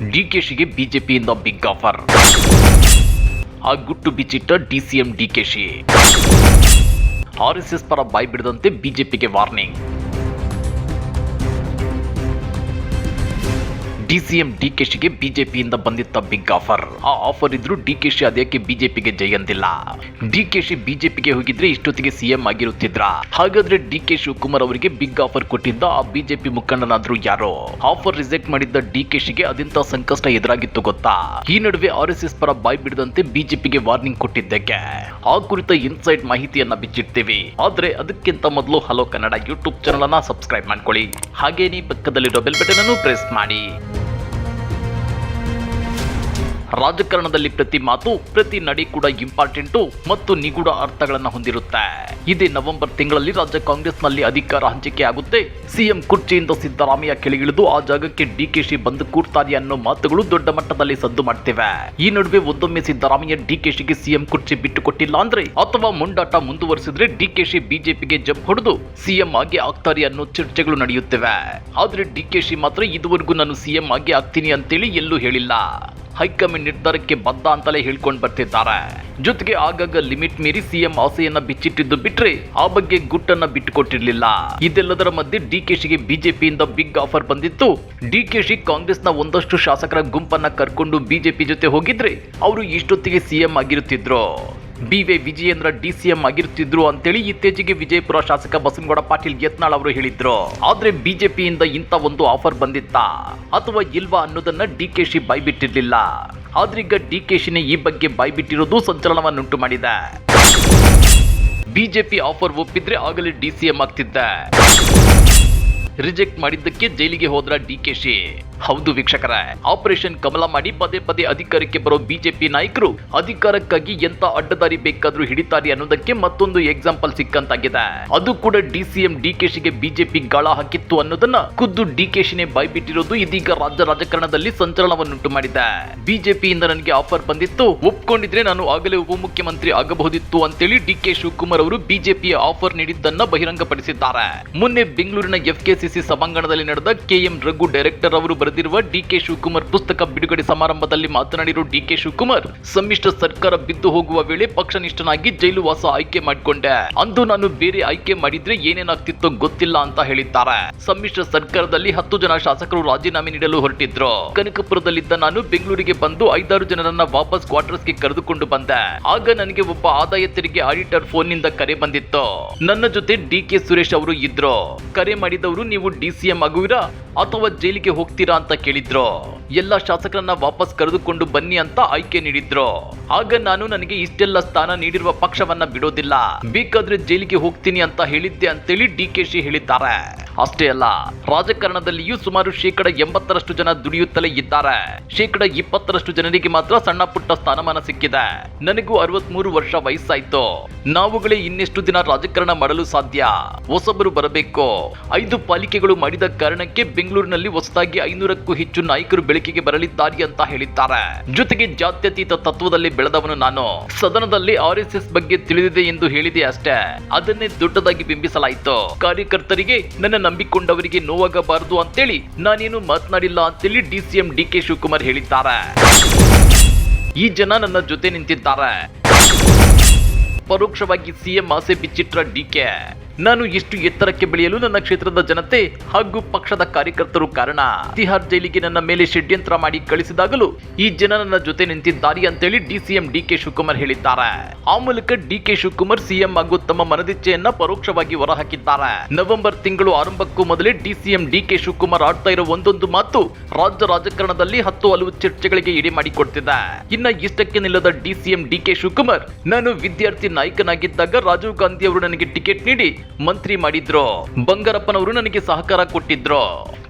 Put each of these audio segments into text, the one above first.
ಡಿಕೆಶಿಗೆ ಬಿಜೆಪಿಯಿಂದ big offer. ಆ ಗುಟ್ಟು ಬಿಚ್ಚಿಟ್ಟ ಡಿಸಿಎಂ ಡಿಕೆಶಿ ಆರ್ಎಸ್ಎಸ್ ಪರ ಬಾಯ್ ಬಿಡದಂತೆ ಬಿಜೆಪಿಗೆ ವಾರ್ನಿಂಗ್. ಡಿಸಿಎಂ ಡಿಕೆಶಿಗೆ ಬಿಜೆಪಿಯಿಂದ ಬಂದಿತ್ತ ಬಿಗ್ ಆಫರ್. ಆ ಆಫರ್ ಇದ್ರೂ ಡಿಕೆಶಿ ಅದಕ್ಕೆ ಬಿಜೆಪಿಗೆ ಜೈ ಅಂದಿಲ್ಲ? ಡಿಕೆಶಿ ಬಿಜೆಪಿಗೆ ಹೋಗಿದ್ರೆ ಇಷ್ಟೊತ್ತಿಗೆ ಸಿಎಂ ಆಗಿರುತ್ತಿದ್ರ. ಹಾಗಾದ್ರೆ ಡಿ ಕೆ ಶಿವಕುಮಾರ್ ಅವರಿಗೆ ಬಿಗ್ ಆಫರ್ ಕೊಟ್ಟಿದ್ದ ಆ ಬಿಜೆಪಿ ಮುಖಂಡನಾದ್ರು ಯಾರೋ? ಆಫರ್ ರಿಜೆಕ್ಟ್ ಮಾಡಿದ್ದ ಡಿಕೆಶಿಗೆ ಅದಿಂತ ಸಂಕಷ್ಟ ಎದುರಾಗಿತ್ತು ಗೊತ್ತಾ? ಈ ನಡುವೆ ಆರ್ ಎಸ್ ಎಸ್ ಪರ ಬಾಯ್ ಬಿಡದಂತೆ ಬಿಜೆಪಿಗೆ ವಾರ್ನಿಂಗ್ ಕೊಟ್ಟಿದ್ದಕ್ಕೆ. ಆ ಕುರಿತ ಇನ್ಸೈಡ್ ಮಾಹಿತಿಯನ್ನ ಬಿಚ್ಚಿಡ್ತೀವಿ. ಆದ್ರೆ ಅದಕ್ಕಿಂತ ಮೊದಲು ಹಲೋ ಕನ್ನಡ ಯೂಟ್ಯೂಬ್ ಚಾನಲ್ ಅನ್ನ ಸಬ್ಸ್ಕ್ರೈಬ್ ಮಾಡ್ಕೊಳ್ಳಿ. ಹಾಗೇನೇ ಪಕ್ಕದಲ್ಲಿರೋ ಬೆಲ್ ಬಟನ್ ಅನ್ನು ಪ್ರೆಸ್ ಮಾಡಿ. ರಾಜಕಾರಣದಲ್ಲಿ ಪ್ರತಿ ಮಾತು, ಪ್ರತಿ ನಡಿ ಕೂಡ ಇಂಪಾರ್ಟೆಂಟು ಮತ್ತು ನಿಗೂಢ ಅರ್ಥಗಳನ್ನು ಹೊಂದಿರುತ್ತೆ. ಇದೇ ನವೆಂಬರ್ ತಿಂಗಳಲ್ಲಿ ರಾಜ್ಯ ಕಾಂಗ್ರೆಸ್ನಲ್ಲಿ ಅಧಿಕಾರ ಹಂಚಿಕೆ ಆಗುತ್ತೆ. ಸಿಎಂ ಕುರ್ಚಿಯಿಂದ ಸಿದ್ದರಾಮಯ್ಯ ಕೆಳಗಿಳಿದು ಆ ಜಾಗಕ್ಕೆ ಡಿಕೆಶಿ ಬಂದು ಕೂರ್ತಾರೆ ಅನ್ನೋ ಮಾತುಗಳು ದೊಡ್ಡ ಮಟ್ಟದಲ್ಲಿ ಸದ್ದು ಮಾಡ್ತಿವೆ. ಈ ನಡುವೆ ಒಂದೊಮ್ಮೆ ಸಿದ್ದರಾಮಯ್ಯ ಡಿಕೆಶಿಗೆ ಸಿಎಂ ಕುರ್ಚಿ ಬಿಟ್ಟು ಕೊಟ್ಟಿಲ್ಲ ಅಂದ್ರೆ ಅಥವಾ ಮುಂಡಾಟ ಮುಂದುವರಿಸಿದ್ರೆ ಡಿಕೆಶಿ ಬಿಜೆಪಿಗೆ ಜಂಪ್ ಹೊಡೆದು ಸಿಎಂ ಆಗಿ ಆಗ್ತಾರೆ ಅನ್ನೋ ಚರ್ಚೆಗಳು ನಡೆಯುತ್ತಿವೆ. ಆದ್ರೆ ಡಿಕೆಶಿ ಮಾತ್ರ ಇದುವರೆಗೂ ನಾನು ಸಿಎಂ ಆಗಿ ಆಗ್ತೀನಿ ಅಂತೇಳಿ ಎಲ್ಲೂ ಹೇಳಿಲ್ಲ. ಹೈಕಮಾಂಡ್ ನಿರ್ಧಾರಕ್ಕೆ ಬದ್ಧ ಅಂತಲೇ ಹೇಳ್ಕೊಂಡು ಬರ್ತಿದ್ದಾರೆ. ಜೊತೆಗೆ ಆಗಾಗ ಲಿಮಿಟ್ ಮೀರಿ ಸಿಎಂ ಆಸೆಯನ್ನ ಬಿಚ್ಚಿಟ್ಟಿದ್ದು ಬಿಟ್ರೆ ಆ ಬಗ್ಗೆ ಗುಟ್ಟನ್ನ ಬಿಟ್ಟುಕೊಟ್ಟಿರ್ಲಿಲ್ಲ. ಇದೆಲ್ಲದರ ಮಧ್ಯೆ ಡಿಕೆಶಿಗೆ ಬಿಜೆಪಿಯಿಂದ ಬಿಗ್ ಆಫರ್ ಬಂದಿತ್ತು. ಡಿಕೆಶಿ ಕಾಂಗ್ರೆಸ್ನ ಒಂದಷ್ಟು ಶಾಸಕರ ಗುಂಪನ್ನ ಕರ್ಕೊಂಡು ಬಿಜೆಪಿ ಜೊತೆ ಹೋಗಿದ್ರೆ ಅವರು ಇಷ್ಟೊತ್ತಿಗೆ ಸಿಎಂ ಆಗಿರುತ್ತಿದ್ರು. ಬಿ ವೈ ವಿಜಯೇಂದ್ರ ಡಿಸಿಎಂ ಆಗಿರುತ್ತಿದ್ರು ಅಂತೇಳಿ ಇತ್ತೀಚೆಗೆ ವಿಜಯಪುರ ಶಾಸಕ ಬಸನಗೌಡ ಪಾಟೀಲ್ ಯತ್ನಾಳ್ ಅವರು ಹೇಳಿದ್ರು. ಆದ್ರೆ ಬಿಜೆಪಿಯಿಂದ ಇಂಥ ಒಂದು ಆಫರ್ ಬಂದಿತ್ತಾ? ಅಥವಾ ಇಲ್ವಾ ಅನ್ನೋದನ್ನ ಡಿಕೆಶಿ ಬಾಯ್ಬಿಟ್ಟಿರ್ಲಿಲ್ಲ? ಆದ್ರೀಗ ಶಿನೇ ಈ ಬಗ್ಗೆ ಬಾಯ್ಬಿಟ್ಟಿರೋದು ಸಂಚಲನವನ್ನುಂಟು ಮಾಡಿದೆ. ಬಿಜೆಪಿ ಆಫರ್ ಒಪ್ಪಿದ್ರೆ ಆಗಲೇ ಡಿ ಸಿ ಎಂ ಆಗ್ತಿದ್ದ. ರಿಜೆಕ್ಟ್ ಮಾಡಿದ್ದಕ್ಕೆ ಜೈಲಿಗೆ ಹೋದ್ರ ಡಿಕೆಶಿ ಹೌದು ವೀಕ್ಷಕರೇ. ಆಪರೇಷನ್ ಕಮಲ ಮಾಡಿ ಪದೇ ಪದೇ ಅಧಿಕಾರಕ್ಕೆ ಬರೋ ಬಿಜೆಪಿ ನಾಯಕರು ಅಧಿಕಾರಕ್ಕಾಗಿ ಎಂತ ಅಡ್ಡದಾರಿ ಬೇಕಾದ್ರೂ ಹಿಡಿತಾರೆ ಅನ್ನೋದಕ್ಕೆ ಮತ್ತೊಂದು ಎಕ್ಸಾಂಪಲ್ ಸಿಕ್ಕಂತಾಗಿದೆ. ಅದು ಕೂಡ ಡಿಸಿಎಂ ಡಿಕೆಶಿಗೆ ಬಿಜೆಪಿ ಗಾಳ ಹಾಕಿತ್ತು ಅನ್ನೋದನ್ನ ಖುದ್ದು ಡಿಕೆಶಿನೇ ಬಾಯ್ಬಿಟ್ಟಿರೋದು ಇದೀಗ ರಾಜ್ಯ ರಾಜಕಾರಣದಲ್ಲಿ ಸಂಚಲನವನ್ನುಂಟು ಮಾಡಿದೆ. ಬಿಜೆಪಿಯಿಂದ ನನಗೆ ಆಫರ್ ಬಂದಿತ್ತು. ಒಪ್ಕೊಂಡಿದ್ರೆ ನಾನು ಆಗಲೇ ಉಪಮುಖ್ಯಮಂತ್ರಿ ಆಗಬಹುದಿತ್ತು ಅಂತೇಳಿ ಡಿಕೆ ಶಿವಕುಮಾರ್ ಅವರು ಬಿಜೆಪಿಯ ಆಫರ್ ನೀಡಿದ್ದನ್ನ ಬಹಿರಂಗಪಡಿಸಿದ್ದಾರೆ. ಮೊನ್ನೆ ಬೆಂಗಳೂರಿನ ಎಫ್ಕೆಸಿಸಿ ಸಭಾಂಗಣದಲ್ಲಿ ನಡೆದ ಕೆಎಂ ರಘು ಡೈರೆಕ್ಟರ್ ಅವರು ಬರೆದಿರುವ ಡಿಕೆ ಶಿವಕುಮಾರ್ ಪುಸ್ತಕ ಬಿಡುಗಡೆ ಸಮಾರಂಭದಲ್ಲಿ ಮಾತನಾಡಿರುವ ಡಿಕೆ ಶಿವಕುಮಾರ್, ಸಮ್ಮಿಶ್ರ ಸರ್ಕಾರ ಬಿದ್ದು ಹೋಗುವ ವೇಳೆ ಪಕ್ಷನಿಷ್ಠನಾಗಿ ಜೈಲು ವಾಸ ಆಯ್ಕೆ ಮಾಡಿಕೊಂಡೆ. ಅಂದು ನಾನು ಬೇರೆ ಆಯ್ಕೆ ಮಾಡಿದ್ರೆ ಏನೇನಾಗ್ತಿತ್ತೋ ಗೊತ್ತಿಲ್ಲ ಅಂತ ಹೇಳಿದ್ದಾರೆ. ಸಮ್ಮಿಶ್ರ ಸರ್ಕಾರದಲ್ಲಿ ಹತ್ತು ಜನ ಶಾಸಕರು ರಾಜೀನಾಮೆ ನೀಡಲು ಹೊರಟಿದ್ರು. ಕನಕಪುರದಲ್ಲಿದ್ದ ನಾನು ಬೆಂಗಳೂರಿಗೆ ಬಂದು ಐದಾರು ಜನರನ್ನ ವಾಪಸ್ ಕ್ವಾರ್ಟರ್ಸ್ಗೆ ಕರೆದುಕೊಂಡು ಬಂದೆ. ಆಗ ನನಗೆ ಒಬ್ಬ ಆದಾಯ ತೆರಿಗೆ ಆಡಿಟರ್ ಫೋನ್ನಿಂದ ಕರೆ ಬಂದಿತ್ತು. ನನ್ನ ಜೊತೆ ಡಿ ಕೆ ಸುರೇಶ್ ಅವರು ಇದ್ರು. ಕರೆ ಮಾಡಿದವರು ನೀವು ಡಿಸಿಎಂ ಆಗುವಿರಾ ಅಥವಾ ಜೈಲಿಗೆ ಹೋಗ್ತೀರಾ ಅಂತ ಕೇಳಿದ್ರು? ಎಲ್ಲ ಶಾಸಕರನ್ನ ವಾಪಸ್ ಕರೆದುಕೊಂಡು ಬನ್ನಿ ಅಂತ ಆಯ್ಕೆ ನೀಡಿದ್ರು? ಆಗ ನಾನು ನನಗೆ ಇಷ್ಟೆಲ್ಲ ಸ್ಥಾನ ನೀಡಿರುವ ಪಕ್ಷವನ್ನ ಬಿಡೋದಿಲ್ಲ. ಬೇಕಾದ್ರೆ ಜೈಲಿಗೆ ಹೋಗ್ತೀನಿ ಅಂತ ಹೇಳಿದ್ದೆ ಅಂತೇಳಿ ಡಿ ಕೆ ಶಿ ಹೇಳಿದ್ದಾರೆ. ಅಷ್ಟೇ ಅಲ್ಲ, ರಾಜಕಾರಣದಲ್ಲಿಯೂ ಸುಮಾರು ಶೇಕಡ ಎಂಬತ್ತರಷ್ಟು ಜನ ದುಡಿಯುತ್ತಲೇ ಇದ್ದಾರೆ. ಶೇಕಡ ಇಪ್ಪತ್ತರಷ್ಟು ಜನರಿಗೆ ಮಾತ್ರ ಸಣ್ಣ ಪುಟ್ಟ ಸ್ಥಾನಮಾನ ಸಿಕ್ಕಿದೆ. ನನಗೂ ಅರವತ್ಮೂರು ವರ್ಷ ವಯಸ್ಸಾಯ್ತು. ನಾವುಗಳೇ ಇನ್ನೆಷ್ಟು ದಿನ ರಾಜಕಾರಣ ಮಾಡಲು ಸಾಧ್ಯ? ಹೊಸಬರು ಬರಬೇಕು. ಐದು ಪಾಲಿಕೆಗಳು ಮಾಡಿದ ಕಾರಣಕ್ಕೆ ಬೆಂಗಳೂರಿನಲ್ಲಿ ಹೊಸದಾಗಿ ಐನೂರಕ್ಕೂ ಹೆಚ್ಚು ನಾಯಕರು ಬೆಳಕಿಗೆ ಬರಲಿದ್ದಾರೆ ಅಂತ ಹೇಳಿದ್ದಾರೆ. ಜೊತೆಗೆ ಜಾತ್ಯತೀತ ತತ್ವದಲ್ಲಿ ಬೆಳೆದವನು ನಾನು. ಸದನದಲ್ಲಿ ಆರ್ ಬಗ್ಗೆ ತಿಳಿದಿದೆ ಎಂದು ಹೇಳಿದೆ ಅಷ್ಟೇ. ಅದನ್ನೇ ದೊಡ್ಡದಾಗಿ ಬಿಂಬಿಸಲಾಯಿತು. ಕಾರ್ಯಕರ್ತರಿಗೆ ನನ್ನ ನಂಬಿಕೊಂಡವರಿಗೆ ನೋವಾಗಬಾರದು ಅಂತೇಳಿ ನಾನೇನು ಮಾತನಾಡಿಲ್ಲ ಅಂತೇಳಿ ಡಿಸಿಎಂ ಡಿ ಕೆ ಶಿವಕುಮಾರ್ ಹೇಳಿದ್ದಾರೆ. ಈ ಜನ ನನ್ನ ಜೊತೆ ನಿಂತಿದ್ದಾರೆ. ಪರೋಕ್ಷವಾಗಿ ಸಿಎಂ ಆಸೆ ಬಿಚ್ಚಿಟ್ರ ಡಿಕೆ. ನಾನು ಇಷ್ಟು ಎತ್ತರಕ್ಕೆ ಬೆಳೆಯಲು ನನ್ನ ಕ್ಷೇತ್ರದ ಜನತೆ ಹಾಗೂ ಪಕ್ಷದ ಕಾರ್ಯಕರ್ತರು ಕಾರಣ? ತಿಹಾರ್ ಜೈಲಿಗೆ ನನ್ನ ಮೇಲೆ ಷಡ್ಯಂತ್ರ ಮಾಡಿ ಕಳಿಸಿದಾಗಲೂ ಈ ಜನ ನನ್ನ ಜೊತೆ ನಿಂತಿದ್ದಾರೆ ಅಂತೇಳಿ ಡಿಸಿಎಂ ಡಿ ಕೆ ಶಿವಕುಮಾರ್ ಹೇಳಿದ್ದಾರೆ. ಆ ಮೂಲಕ ಡಿ ಕೆ ಶಿವಕುಮಾರ್ ಸಿಎಂ ಹಾಗೂ ತಮ್ಮ ಮನದಿಚ್ಛೆಯನ್ನ ಪರೋಕ್ಷವಾಗಿ ಹೊರಹಾಕಿದ್ದಾರೆ. ನವೆಂಬರ್ ತಿಂಗಳು ಆರಂಭಕ್ಕೂ ಮೊದಲೇ ಡಿಸಿಎಂ ಡಿ ಕೆ ಶಿವಕುಮಾರ್ ಆಡ್ತಾ ಇರೋ ಒಂದೊಂದು ಮಾತು ರಾಜ್ಯ ರಾಜಕಾರಣದಲ್ಲಿ ಹತ್ತು ಹಲವು ಚರ್ಚೆಗಳಿಗೆ ಎಡೆ ಮಾಡಿಕೊಡ್ತಿದೆ. ಇನ್ನ ಇಷ್ಟಕ್ಕೆ ನಿಲ್ಲದ ಡಿಸಿಎಂ ಡಿ ಕೆ ಶಿವಕುಮಾರ್, ನಾನು ವಿದ್ಯಾರ್ಥಿ ನಾಯಕನಾಗಿದ್ದಾಗ ರಾಜೀವ್ ಗಾಂಧಿ ಅವರು ನನಗೆ ಟಿಕೆಟ್ ನೀಡಿ ಮಂತ್ರಿ ಮಾಡಿದ್ರು? ಬಂಗಾರಪ್ಪನವರು ನನಗೆ ಸಹಕಾರ ಕೊಟ್ಟಿದ್ರು?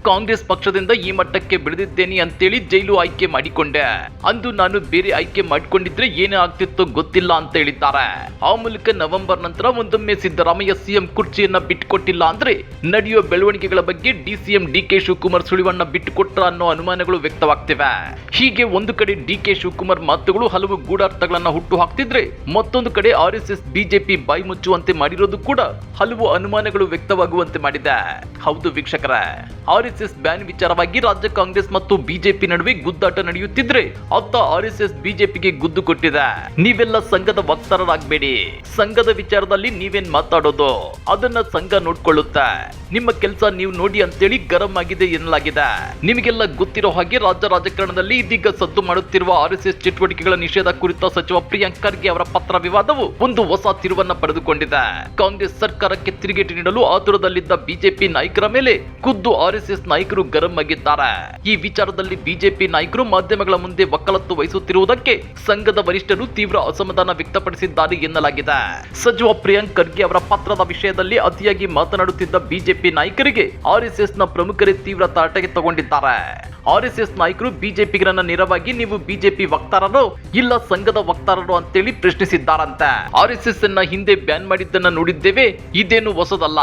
ಕಾಂಗ್ರೆಸ್ ಪಕ್ಷದಿಂದ ಈ ಮಟ್ಟಕ್ಕೆ ಬೆಳೆದಿದ್ದೇನೆ ಅಂತೇಳಿ ಜೈಲು ಆಯ್ಕೆ ಮಾಡಿಕೊಂಡೆ. ಅಂದು ನಾನು ಬೇರೆ ಆಯ್ಕೆ ಮಾಡಿಕೊಂಡಿದ್ರೆ ಏನೇ ಆಗ್ತಿತ್ತೋ ಗೊತ್ತಿಲ್ಲ ಅಂತ ಹೇಳಿದ್ದಾರೆ. ಆ ಮೂಲಕ ನವೆಂಬರ್ ನಂತರ ಒಂದೊಮ್ಮೆ ಸಿದ್ದರಾಮಯ್ಯ ಸಿಎಂ ಕುರ್ಚಿಯನ್ನ ಬಿಟ್ಟುಕೊಟ್ಟಿಲ್ಲ ಅಂದ್ರೆ ನಡೆಯುವ ಬೆಳವಣಿಗೆಗಳ ಬಗ್ಗೆ ಡಿಸಿಎಂ ಡಿ ಕೆ ಶಿವಕುಮಾರ್ ಸುಳಿವನ್ನ ಬಿಟ್ಟುಕೊಟ್ರ ಅನ್ನೋ ಅನುಮಾನಗಳು ವ್ಯಕ್ತವಾಗ್ತಿವೆ. ಹೀಗೆ ಒಂದು ಕಡೆ ಡಿ ಕೆ ಶಿವಕುಮಾರ್ ಮಾತುಗಳು ಹಲವು ಗೂಢಾರ್ಥಗಳನ್ನ ಹುಟ್ಟು ಹಾಕ್ತಿದ್ರೆ ಮತ್ತೊಂದು ಕಡೆ ಆರ್ ಎಸ್ ಎಸ್ ಬಿಜೆಪಿ ಬಾಯಿ ಮುಚ್ಚುವಂತೆ ಮಾಡಿರೋದು ಕೂಡ ಹಲವು ಅನುಮಾನಗಳು ವ್ಯಕ್ತವಾಗುವಂತೆ ಮಾಡಿದೆ. ಹೌದು ವೀಕ್ಷಕರ, ಆರ್ ಎಸ್ ಎಸ್ ಬ್ಯಾನ್ ವಿಚಾರವಾಗಿ ರಾಜ್ಯ ಕಾಂಗ್ರೆಸ್ ಮತ್ತು ಬಿಜೆಪಿ ನಡುವೆ ಗುದ್ದಾಟ ನಡೆಯುತ್ತಿದ್ರೆ ಅತ್ತ ಆರ್ ಎಸ್ ಎಸ್ ಬಿಜೆಪಿಗೆ ಗುದ್ದು ಕೊಟ್ಟಿದೆ. ನೀವೆಲ್ಲ ಸಂಘದ ವಕ್ತಾರರಾಗಬೇಡಿ. ಸಂಘದ ವಿಚಾರದಲ್ಲಿ ನೀವೇನ್ ಮಾತಾಡೋದು? ಅದನ್ನ ಸಂಘ ನೋಡ್ಕೊಳ್ಳುತ್ತೆ. ನಿಮ್ಮ ಕೆಲಸ ನೀವು ನೋಡಿ ಅಂತೇಳಿ ಗರಂ ಆಗಿದೆ ಎನ್ನಲಾಗಿದೆ. ನಿಮಗೆಲ್ಲ ಗೊತ್ತಿರೋ ಹಾಗೆ ರಾಜ್ಯ ರಾಜಕಾರಣದಲ್ಲಿ ಇದೀಗ ಸದ್ದು ಮಾಡುತ್ತಿರುವ ಆರ್ ಎಸ್ ಎಸ್ ಚಟುವಟಿಕೆಗಳ ನಿಷೇಧ ಕುರಿತ ಸಚಿವ ಪ್ರಿಯಾಂಕ್ ಖರ್ಗೆ ಅವರ ಪತ್ರ ವಿವಾದವು ಒಂದು ಹೊಸ ತಿರುವನ್ನ ಪಡೆದುಕೊಂಡಿದೆ. ಕಾಂಗ್ರೆಸ್ ಸರ್ಕಾರಕ್ಕೆ ತಿರುಗೇಟು ನೀಡಲು ಆತುರದಲ್ಲಿದ್ದ ಬಿಜೆಪಿ ನಾಯಕರ ಮೇಲೆ ಖುದ್ದು ಆರ್ಎಸ್ಎಸ್ ಎಸ್ ಎಸ್ ನಾಯಕರು ಗರಂ ಆಗಿದ್ದಾರೆ. ಈ ವಿಚಾರದಲ್ಲಿ ಬಿಜೆಪಿ ನಾಯಕರು ಮಾಧ್ಯಮಗಳ ಮುಂದೆ ವಕ್ಕಲತ್ತು ವಹಿಸುತ್ತಿರುವುದಕ್ಕೆ ಸಂಘದ ವರಿಷ್ಠರು ತೀವ್ರ ಅಸಮಾಧಾನ ವ್ಯಕ್ತಪಡಿಸಿದ್ದಾರೆ ಎನ್ನಲಾಗಿದೆ. ಸಚಿವ ಪ್ರಿಯಾಂಕ್ ಖರ್ಗೆ ಅವರ ಪತ್ರದ ವಿಷಯದಲ್ಲಿ ಅತಿಯಾಗಿ ಮಾತನಾಡುತ್ತಿದ್ದ ಬಿಜೆಪಿ ನಾಯಕರಿಗೆ ಆರ್ ಎಸ್ ಎಸ್ನ ಪ್ರಮುಖರೇ ತೀವ್ರ ತರಾಟೆಗೆ ತಗೊಂಡಿದ್ದಾರೆ. ಆರ್ ಎಸ್ ಎಸ್ ನಾಯಕರು ಬಿಜೆಪಿಗರನ್ನ ನೇರವಾಗಿ ನೀವು ಬಿಜೆಪಿ ವಕ್ತಾರರು ಇಲ್ಲ ಸಂಘದ ವಕ್ತಾರರು ಅಂತೇಳಿ ಪ್ರಶ್ನಿಸಿದ್ದಾರಂತೆ. ಆರ್ಎಸ್ಎಸ್ ಎಸ್ ಎಸ್ ಅನ್ನ ಹಿಂದೆ ಬ್ಯಾನ್ ಮಾಡಿದ್ದನ್ನ ನೋಡಿದ್ದೇವೆ ಇದೇನು ಹೊಸದಲ್ಲ?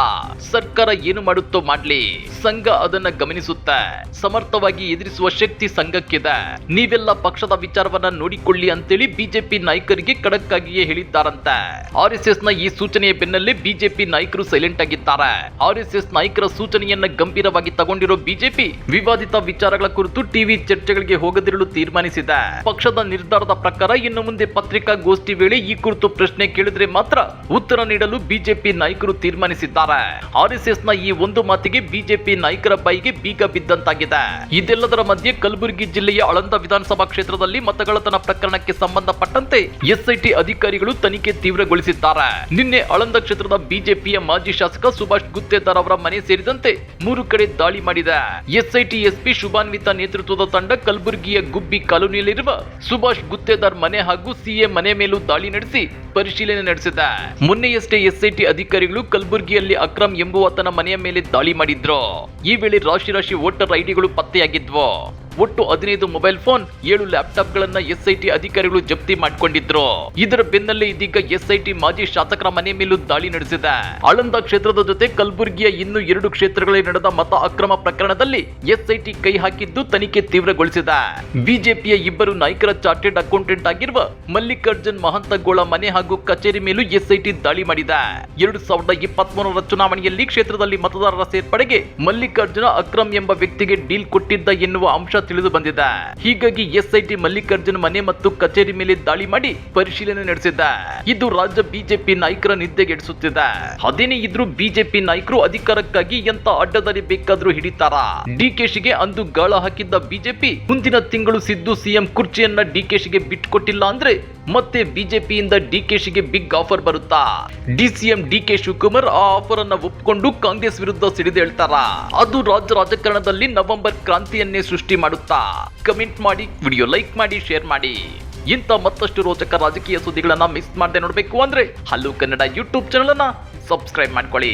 ಸರ್ಕಾರ ಏನು ಮಾಡುತ್ತೋ ಮಾಡ್ಲಿ. ಸಂಘ ಅದನ್ನ ಗಮನಿಸುತ್ತೆ. ಸಮರ್ಥವಾಗಿ ಎದುರಿಸುವ ಶಕ್ತಿ ಸಂಘಕ್ಕಿದೆ. ನೀವೆಲ್ಲ ಪಕ್ಷದ ವಿಚಾರವನ್ನ ನೋಡಿಕೊಳ್ಳಿ ಅಂತೇಳಿ ಬಿಜೆಪಿ ನಾಯಕರಿಗೆ ಖಡಕ್ ಆಗಿಯೇ ಹೇಳಿದ್ದಾರಂತೆ. ಆರ್ ಎಸ್ನ ಈ ಸೂಚನೆಯ ಬೆನ್ನಲ್ಲೇ ಬಿಜೆಪಿ ನಾಯಕರು ಸೈಲೆಂಟ್ ಆಗಿದ್ದಾರೆ. ಆರ್ ಎಸ್ ಎಸ್ ನಾಯಕರ ಸೂಚನೆಯನ್ನ ಗಂಭೀರವಾಗಿ ತಗೊಂಡಿರೋ ಬಿಜೆಪಿ ವಿವಾದಿತ ವಿಚಾರಗಳ ಕುರಿತು ಟಿವಿ ಚರ್ಚೆಗಳಿಗೆ ಹೋಗದಿರಲು ತೀರ್ಮಾನಿಸಿದೆ. ಪಕ್ಷದ ನಿರ್ಧಾರದ ಪ್ರಕಾರ ಇನ್ನು ಮುಂದೆ ಪತ್ರಿಕಾಗೋಷ್ಠಿ ವೇಳೆ ಈ ಕುರಿತು ಪ್ರಶ್ನೆ ಕೇಳಿದ್ರೆ ಮಾತ್ರ ಉತ್ತರ ನೀಡಲು ಬಿಜೆಪಿ ನಾಯಕರು ತೀರ್ಮಾನಿಸಿದ್ದಾರೆ. ಆರ್ ಎಸ್ ಎಸ್ನ ಈ ಒಂದು ಮಾತಿಗೆ ಬಿಜೆಪಿ ನಾಯಕರ ಬಾಯಿಗೆ ಬೀಗ ಬಿದ್ದಂತಾಗಿದೆ. ಇದೆಲ್ಲದರ ಮಧ್ಯೆ ಕಲಬುರಗಿ ಜಿಲ್ಲೆಯ ಅಳಂದ ವಿಧಾನಸಭಾ ಕ್ಷೇತ್ರದಲ್ಲಿ ಮತಗಳತನ ಪ್ರಕರಣಕ್ಕೆ ಸಂಬಂಧಪಟ್ಟಂತೆ ಎಸ್ಐಟಿ ಅಧಿಕಾರಿಗಳು ತನಿಖೆ ತೀವ್ರಗೊಳಿಸಿದ್ದಾರೆ. ನಿನ್ನೆ ಅಳಂದ ಕ್ಷೇತ್ರದ ಬಿಜೆಪಿಯ ಮಾಜಿ ಶಾಸಕ ಸುಭಾಷ್ ಗುತ್ತೇದಾರ್ ಅವರ ಮನೆ ಸೇರಿದಂತೆ ಮೂರು ಕಡೆ ದಾಳಿ ಮಾಡಿದೆ. ಎಸ್ಐಟಿ ಎಸ್ಪಿ ಶುಭಾನ್ವಿತ ನೇತೃತ್ವದ ತಂಡ ಕಲಬುರಗಿಯ ಗುಬ್ಬಿ ಕಾಲೋನಿಯಲ್ಲಿರುವ ಸುಭಾಷ್ ಗುತ್ತೇದಾರ್ ಮನೆ ಹಾಗೂ ಸಿಎ ಮನೆ ಮೇಲೂ ದಾಳಿ ನಡೆಸಿ ಪರಿಶೀಲನೆ ನಡೆಸಿದೆ. ಮೊನ್ನೆಯಷ್ಟೇ ಎಸ್ಐಟಿ ಅಧಿಕಾರಿಗಳು ಕಲಬುರಗಿಯಲ್ಲಿ ಅಕ್ರಮ್ ಎಂಬುವತನ ಮನೆಯ ಮೇಲೆ ದಾಳಿ ಮಾಡಿದ್ರು. ಈ ವೇಳೆ ರಾಶಿ ರಾಶಿ ವೋಟರ್ ಐಡಿಗಳು ಪತ್ತೆಯಾಗಿದ್ವು. ಒಟ್ಟು ಹದಿನೈದು ಮೊಬೈಲ್ ಫೋನ್, ಏಳು ಲ್ಯಾಪ್ಟಾಪ್ ಗಳನ್ನ ಎಸ್ಐಟಿ ಅಧಿಕಾರಿಗಳು ಜಪ್ತಿ ಮಾಡಿಕೊಂಡಿದ್ರು. ಇದರ ಬೆನ್ನಲ್ಲೇ ಇದೀಗ ಎಸ್ಐಟಿ ಮಾಜಿ ಶಾಸಕರ ಮನೆ ಮೇಲೂ ದಾಳಿ ನಡೆಸಿದೆ. ಆಳಂದ ಕ್ಷೇತ್ರದ ಜೊತೆ ಕಲಬುರಗಿಯ ಇನ್ನು ಎರಡು ಕ್ಷೇತ್ರಗಳಲ್ಲಿ ನಡೆದ ಮತ ಅಕ್ರಮ ಪ್ರಕರಣದಲ್ಲಿ ಎಸ್ಐಟಿ ಕೈ ಹಾಕಿದ್ದು ತನಿಖೆ ತೀವ್ರಗೊಳಿಸಿದೆ. ಬಿಜೆಪಿಯ ಇಬ್ಬರು ನಾಯಕರ ಚಾರ್ಟೆಡ್ ಅಕೌಂಟೆಂಟ್ ಆಗಿರುವ ಮಲ್ಲಿಕಾರ್ಜುನ್ ಮಹಂತಗೋಳ ಮನೆ ಹಾಗೂ ಕಚೇರಿ ಮೇಲೂ ಎಸ್ಐಟಿ ದಾಳಿ ಮಾಡಿದೆ. ಎರಡು ಸಾವಿರದ ಇಪ್ಪತ್ತ್ ಮೂರರ ಚುನಾವಣೆಯಲ್ಲಿ ಕ್ಷೇತ್ರದಲ್ಲಿ ಮತದಾರರ ಸೇರ್ಪಡೆಗೆ ಮಲ್ಲಿಕಾರ್ಜುನ ಅಕ್ರಮ್ ಎಂಬ ವ್ಯಕ್ತಿಗೆ ಡೀಲ್ ಕೊಟ್ಟಿದ್ದ ಎನ್ನುವ ಅಂಶ ತಿಳಿದು ಬಂದಿದೆ ಹೀಗಾಗಿ ಎಸ್ಐಟಿ ಮಲ್ಲಿಕಾರ್ಜುನ್ ಮನೆ ಮತ್ತು ಕಚೇರಿ ಮೇಲೆ ದಾಳಿ ಮಾಡಿ ಪರಿಶೀಲನೆ ನಡೆಸಿದ್ದ. ಇದು ರಾಜ್ಯ ಬಿಜೆಪಿ ನಾಯಕರ ನಿದ್ದೆಗೆಡಿಸುತ್ತಿದೆ ಅದೇನೇ ಇದ್ರೂ ಬಿಜೆಪಿ ನಾಯಕರು ಅಧಿಕಾರಕ್ಕಾಗಿ ಎಂತ ಅಡ್ಡದಾರಿ ಬೇಕಾದ್ರೂ ಹಿಡಿತಾರ? ಡಿಕೆಶಿಗೆ ಅಂದು ಗಾಳ ಹಾಕಿದ್ದ ಬಿಜೆಪಿ ಮುಂದಿನ ತಿಂಗಳು ಸಿದ್ದು ಸಿಎಂ ಕುರ್ಚಿಯನ್ನ ಡಿಕೆಶಿಗೆ ಬಿಟ್ಕೊಟ್ಟಿಲ್ಲ ಅಂದ್ರೆ ಮತ್ತೆ ಬಿಜೆಪಿಯಿಂದ ಡಿಕೆಶಿಗೆ ಬಿಗ್ ಆಫರ್ ಬರುತ್ತಾ? ಡಿಸಿಎಂ ಡಿಕೆ ಶಿವಕುಮಾರ್ ಆ ಆಫರ್ ಅನ್ನ ಒಪ್ಪಿಕೊಂಡು ಕಾಂಗ್ರೆಸ್ ವಿರುದ್ಧ ಸಿಡಿದೇಳ್ತಾರ? ಅದು ರಾಜ್ಯ ರಾಜಕಾರಣದಲ್ಲಿ ನವೆಂಬರ್ ಕ್ರಾಂತಿಯನ್ನೇ ಸೃಷ್ಟಿ ಮಾಡುತ್ತಾ ಕಮೆಂಟ್ ಮಾಡಿ ವಿಡಿಯೋ ಲೈಕ್ ಮಾಡಿ ಶೇರ್ ಮಾಡಿ. ಇಂಥ ಮತ್ತಷ್ಟು ರೋಚಕ ರಾಜಕೀಯ ಸುದ್ದಿಗಳನ್ನ ಮಿಸ್ ಮಾಡದೆ ನೋಡಬೇಕು ಅಂದ್ರೆ ಹಲೋ ಕನ್ನಡ ಯೂಟ್ಯೂಬ್ ಚಾನಲ್ ಅನ್ನ ಸಬ್ಸ್ಕ್ರೈಬ್ ಮಾಡ್ಕೊಳ್ಳಿ.